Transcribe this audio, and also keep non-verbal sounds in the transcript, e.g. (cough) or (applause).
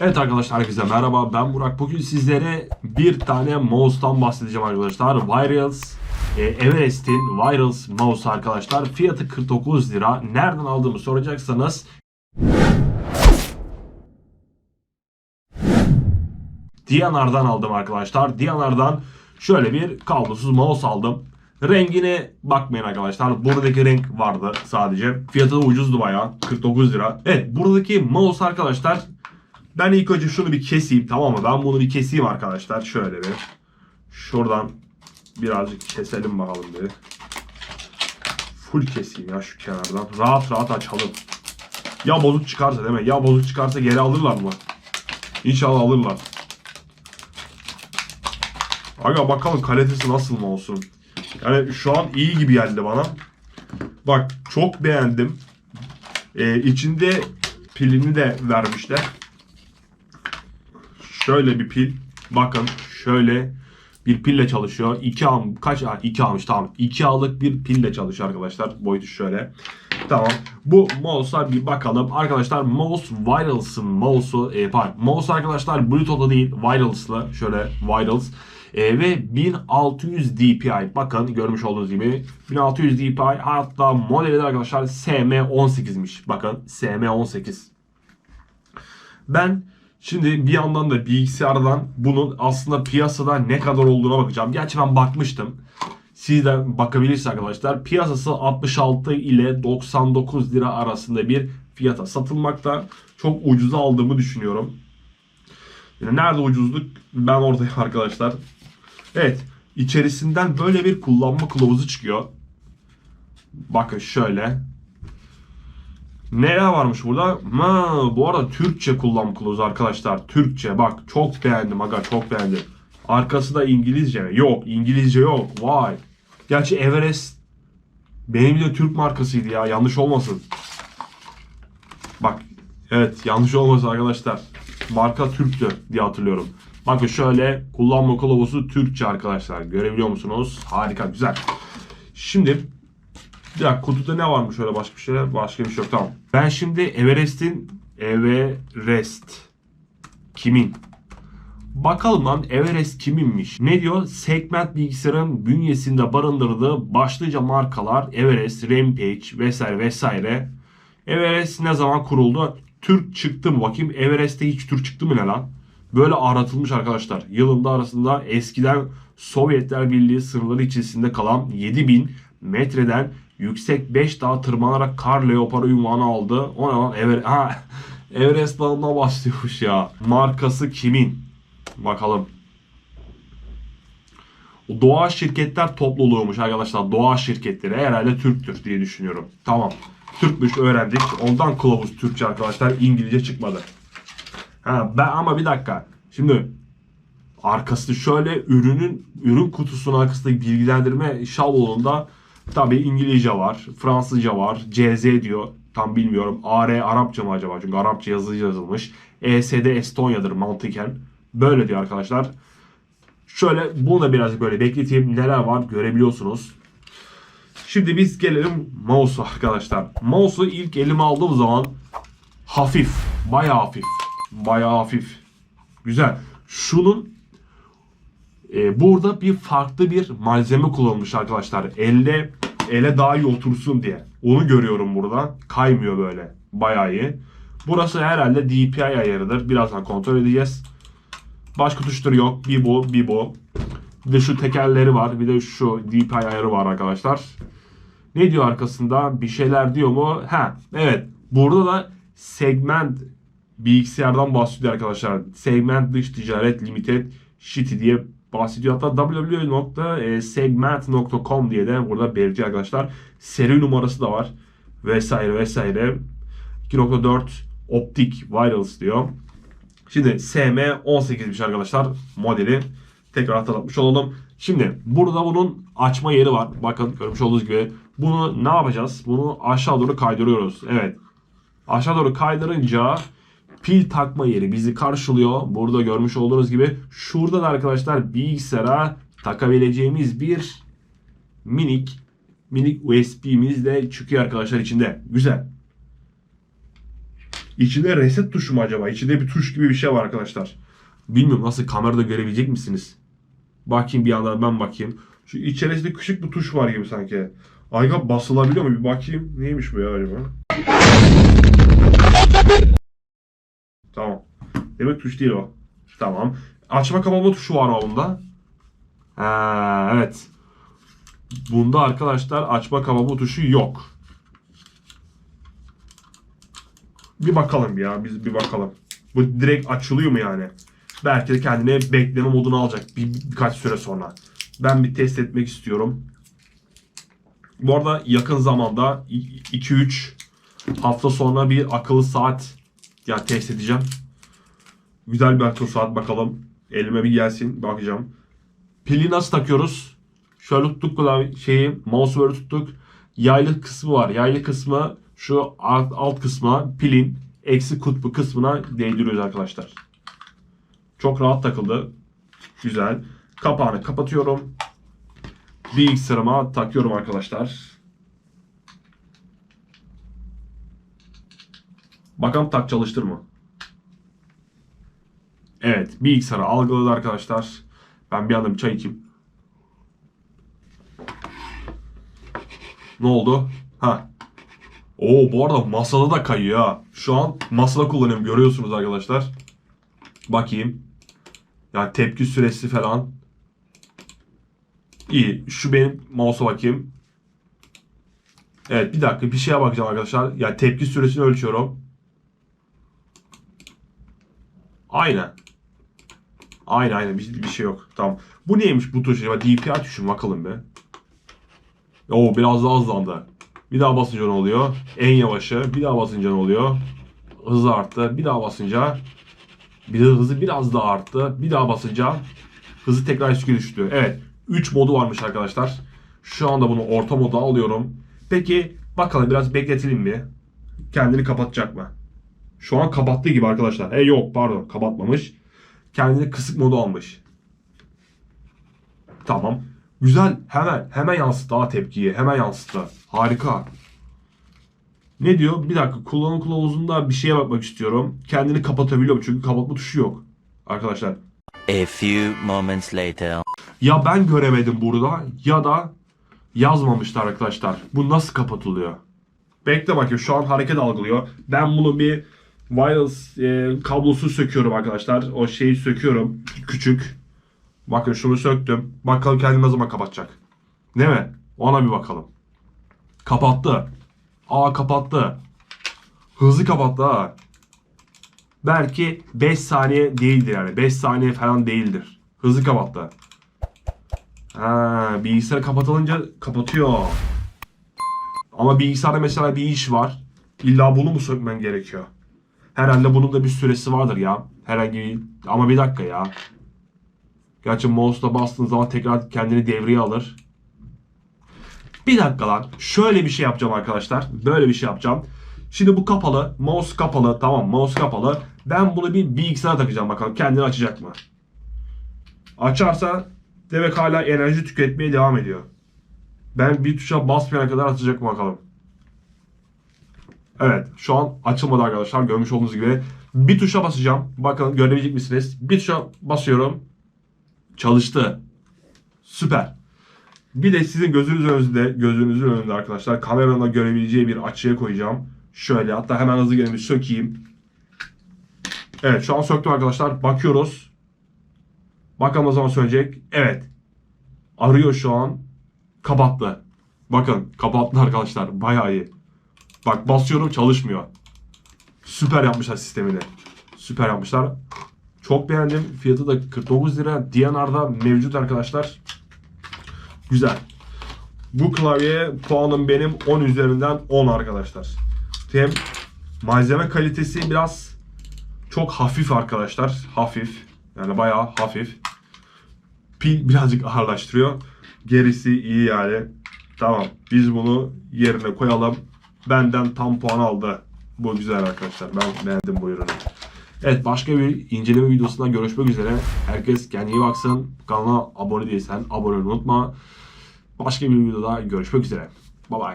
Evet arkadaşlar herkese merhaba ben Burak. Bugün sizlere bir tane mouse'tan bahsedeceğim arkadaşlar. Virals e, Everest'in Virals mouse arkadaşlar. Fiyatı 49 lira. Nereden aldığımı soracaksanız Diyanar'dan aldım arkadaşlar. Diyanar'dan şöyle bir kablosuz mouse aldım. Rengine bakmayın arkadaşlar. Buradaki renk vardı sadece. Fiyatı da ucuzdu bayağı. 49 lira. Evet buradaki mouse arkadaşlar ben ilk önce şunu bir keseyim tamam mı? Ben bunu bir keseyim arkadaşlar. Şöyle bir. Şuradan birazcık keselim bakalım bir. Full keseyim ya şu kenardan. Rahat rahat açalım. Ya bozuk çıkarsa değil mi? Ya bozuk çıkarsa geri alırlar mı? İnşallah alırlar. Aga bakalım kalitesi nasıl mı olsun. Yani şu an iyi gibi geldi bana. Bak çok beğendim. Ee, içinde pilini de vermişler. Şöyle bir pil. Bakın şöyle bir pille çalışıyor. 2 am kaç a 2 almış tamam. 2 A'lık bir pille çalışıyor arkadaşlar. Boyutu şöyle. Tamam. Bu mouse'a bir bakalım. Arkadaşlar mouse Virals'ın mouse'u e, pardon. Mouse arkadaşlar Bluetooth'la değil Virals'la. Şöyle Virals. E, ve 1600 DPI. Bakın görmüş olduğunuz gibi 1600 DPI hatta modeli de arkadaşlar SM18'miş. Bakın SM18. Ben Şimdi bir yandan da bilgisayardan bunun aslında piyasada ne kadar olduğuna bakacağım. Gerçi ben bakmıştım. Siz de bakabilirsiniz arkadaşlar. Piyasası 66 ile 99 lira arasında bir fiyata satılmakta. Çok ucuza aldığımı düşünüyorum. Yani nerede ucuzluk? Ben oradayım (laughs) arkadaşlar. Evet. içerisinden böyle bir kullanma kılavuzu çıkıyor. Bakın şöyle. Neler varmış burada? Ha, bu arada Türkçe kullanım kılavuzu arkadaşlar. Türkçe bak çok beğendim aga çok beğendim. Arkası da İngilizce mi? Yok İngilizce yok. Vay. Gerçi Everest benim de Türk markasıydı ya yanlış olmasın. Bak evet yanlış olmasın arkadaşlar. Marka Türk'tü diye hatırlıyorum. Bakın şöyle kullanma kılavuzu Türkçe arkadaşlar. Görebiliyor musunuz? Harika güzel. Şimdi bir kutuda ne varmış öyle başka bir şey? Başka bir şey yok tamam. Ben şimdi Everest'in Everest kimin? Bakalım lan Everest kiminmiş? Ne diyor? Segment bilgisayarın bünyesinde barındırdığı başlıca markalar Everest, Rampage vesaire vesaire. Everest ne zaman kuruldu? Türk çıktı mı bakayım? Everest'te hiç Türk çıktı mı ne lan? Böyle aratılmış arkadaşlar. Yılında arasında eskiden Sovyetler Birliği sınırları içerisinde kalan 7000 metreden yüksek 5 dağ tırmanarak kar leoparı ünvanı aldı. O ne lan? Ever ha, (laughs) Everest Dağı'ndan bahsediyormuş ya. Markası kimin? Bakalım. Doğa şirketler topluluğuymuş arkadaşlar. Doğa şirketleri herhalde Türktür diye düşünüyorum. Tamam. Türkmüş öğrendik. Ondan kılavuz Türkçe arkadaşlar. İngilizce çıkmadı. Ha, ben ama bir dakika. Şimdi arkası şöyle ürünün ürün kutusunun arkasındaki bilgilendirme şablonunda tabi İngilizce var, Fransızca var, CZ diyor. Tam bilmiyorum. AR Arapça mı acaba? Çünkü Arapça yazılı yazılmış. ESD Estonya'dır mantıken. Böyle diyor arkadaşlar. Şöyle bunu da birazcık böyle bekleteyim. Neler var görebiliyorsunuz. Şimdi biz gelelim mouse'a arkadaşlar. Mouse'u ilk elime aldığım zaman hafif. Bayağı hafif. Bayağı hafif. Güzel. Şunun e, burada bir farklı bir malzeme kullanılmış arkadaşlar. Elle ele daha iyi otursun diye. Onu görüyorum burada. Kaymıyor böyle. Bayağı iyi. Burası herhalde DPI ayarıdır. Birazdan kontrol edeceğiz. Başka tuşları yok. Bir bu, bir bu. Bir de şu tekerleri var. Bir de şu DPI ayarı var arkadaşlar. Ne diyor arkasında? Bir şeyler diyor mu? Ha, evet. Burada da segment bilgisayardan bahsediyor arkadaşlar. Segment dış ticaret limited shitty diye bahsediyor. Hatta www.segment.com diye de burada belirtiyor arkadaşlar. Seri numarası da var. Vesaire vesaire. 2.4 optik wireless diyor. Şimdi SM18'miş arkadaşlar modeli. Tekrar hatırlatmış olalım. Şimdi burada bunun açma yeri var. Bakın görmüş olduğunuz gibi. Bunu ne yapacağız? Bunu aşağı doğru kaydırıyoruz. Evet. Aşağı doğru kaydırınca pil takma yeri bizi karşılıyor. Burada görmüş olduğunuz gibi. Şurada da arkadaşlar bilgisayara takabileceğimiz bir minik minik USB'miz de çıkıyor arkadaşlar içinde. Güzel. İçinde reset tuşu mu acaba? İçinde bir tuş gibi bir şey var arkadaşlar. Bilmiyorum nasıl kamerada görebilecek misiniz? Bakayım bir yandan ben bakayım. Şu içerisinde küçük bir tuş var gibi sanki. Ayga basılabiliyor mu? Bir bakayım. Neymiş bu ya acaba? Demek tuş değil o. Tamam. Açma kapama tuşu var mı bunda? Ha, evet. Bunda arkadaşlar açma kapama tuşu yok. Bir bakalım ya. Biz bir bakalım. Bu direkt açılıyor mu yani? Belki de kendine bekleme modunu alacak bir, birkaç süre sonra. Ben bir test etmek istiyorum. Bu arada yakın zamanda 2-3 hafta sonra bir akıllı saat ya test edeceğim. Güzel bir akıllı saat bakalım. Elime bir gelsin bakacağım. Pili nasıl takıyoruz? Şöyle tuttuk klavye şeyi mouse böyle tuttuk. Yaylı kısmı var. Yaylı kısmı şu alt, alt kısma pilin eksi kutbu kısmına değdiriyoruz arkadaşlar. Çok rahat takıldı. Güzel. Kapağını kapatıyorum. Bilgisayarıma takıyorum arkadaşlar. Bakalım tak çalıştır mı? Evet. Bilgisayarı algıladı arkadaşlar. Ben bir anda bir çay içeyim. Ne oldu? Ha. Oo bu arada masada da kayıyor ha. Şu an masada kullanıyorum görüyorsunuz arkadaşlar. Bakayım. Yani tepki süresi falan. İyi. Şu benim mouse'a bakayım. Evet bir dakika bir şeye bakacağım arkadaşlar. Yani tepki süresini ölçüyorum. Aynen. Aynen aynen bir, bir şey yok. Tamam. Bu neymiş bu tuş? DPI mu? bakalım be. Oo biraz daha hızlandı. Bir daha basınca ne oluyor? En yavaşı. Bir daha basınca ne oluyor? Hızı arttı. Bir daha basınca bir de hızı biraz daha arttı. Bir daha basınca hızı tekrar eski düştü. Evet. 3 modu varmış arkadaşlar. Şu anda bunu orta moda alıyorum. Peki bakalım biraz bekletelim mi? Kendini kapatacak mı? Şu an kapattığı gibi arkadaşlar. E yok pardon kapatmamış. Kendini kısık modu almış. Tamam. Güzel. Hemen hemen yansıttı ha tepkiyi. Hemen yansıttı. Harika. Ne diyor? Bir dakika kullanım kılavuzunda bir şeye bakmak istiyorum. Kendini kapatabiliyor mu? Çünkü kapatma tuşu yok. Arkadaşlar. A few moments later. Ya ben göremedim burada ya da yazmamışlar arkadaşlar. Bu nasıl kapatılıyor? Bekle bakayım şu an hareket algılıyor. Ben bunu bir wireless e, kablosu söküyorum arkadaşlar. O şeyi söküyorum. Küçük. Bakın şunu söktüm. Bakalım kendini ne zaman kapatacak. Değil mi? Ona bir bakalım. Kapattı. Aa kapattı. Hızlı kapattı ha. Belki 5 saniye değildir yani. 5 saniye falan değildir. Hızlı kapattı. Ha, bilgisayar kapatılınca kapatıyor. Ama bilgisayarda mesela bir iş var. İlla bunu mu sökmen gerekiyor? Herhalde bunun da bir süresi vardır ya. Herhangi bir... Ama bir dakika ya. Gerçi mouse'la bastığın zaman tekrar kendini devreye alır. Bir dakika lan. Şöyle bir şey yapacağım arkadaşlar. Böyle bir şey yapacağım. Şimdi bu kapalı. Mouse kapalı. Tamam mouse kapalı. Ben bunu bir bilgisayara takacağım bakalım. Kendini açacak mı? Açarsa demek hala enerji tüketmeye devam ediyor. Ben bir tuşa basmayana kadar açacak mı bakalım. Evet şu an açılmadı arkadaşlar. Görmüş olduğunuz gibi. Bir tuşa basacağım. Bakalım görebilecek misiniz? Bir tuşa basıyorum. Çalıştı. Süper. Bir de sizin gözünüz önünde, gözünüzün önünde arkadaşlar kameranın görebileceği bir açıya koyacağım. Şöyle hatta hemen hızlı gelin bir sökeyim. Evet şu an söktüm arkadaşlar. Bakıyoruz. Bakalım o zaman söyleyecek. Evet. Arıyor şu an. Kapattı. Bakın kapattı arkadaşlar. Bayağı iyi. Bak basıyorum çalışmıyor. Süper yapmışlar sistemini. Süper yapmışlar. Çok beğendim. Fiyatı da 49 lira. DNR'da mevcut arkadaşlar. Güzel. Bu klavyeye puanım benim 10 üzerinden 10 arkadaşlar. Hem malzeme kalitesi biraz çok hafif arkadaşlar. Hafif. Yani bayağı hafif. Pil birazcık ağırlaştırıyor. Gerisi iyi yani. Tamam. Biz bunu yerine koyalım. Benden tam puan aldı. Bu güzel arkadaşlar. Ben beğendim bu ürünü. Evet başka bir inceleme videosunda görüşmek üzere. Herkes kendine iyi baksın. Kanala abone değilsen abone olmayı unutma. Başka bir videoda görüşmek üzere. Bye bye.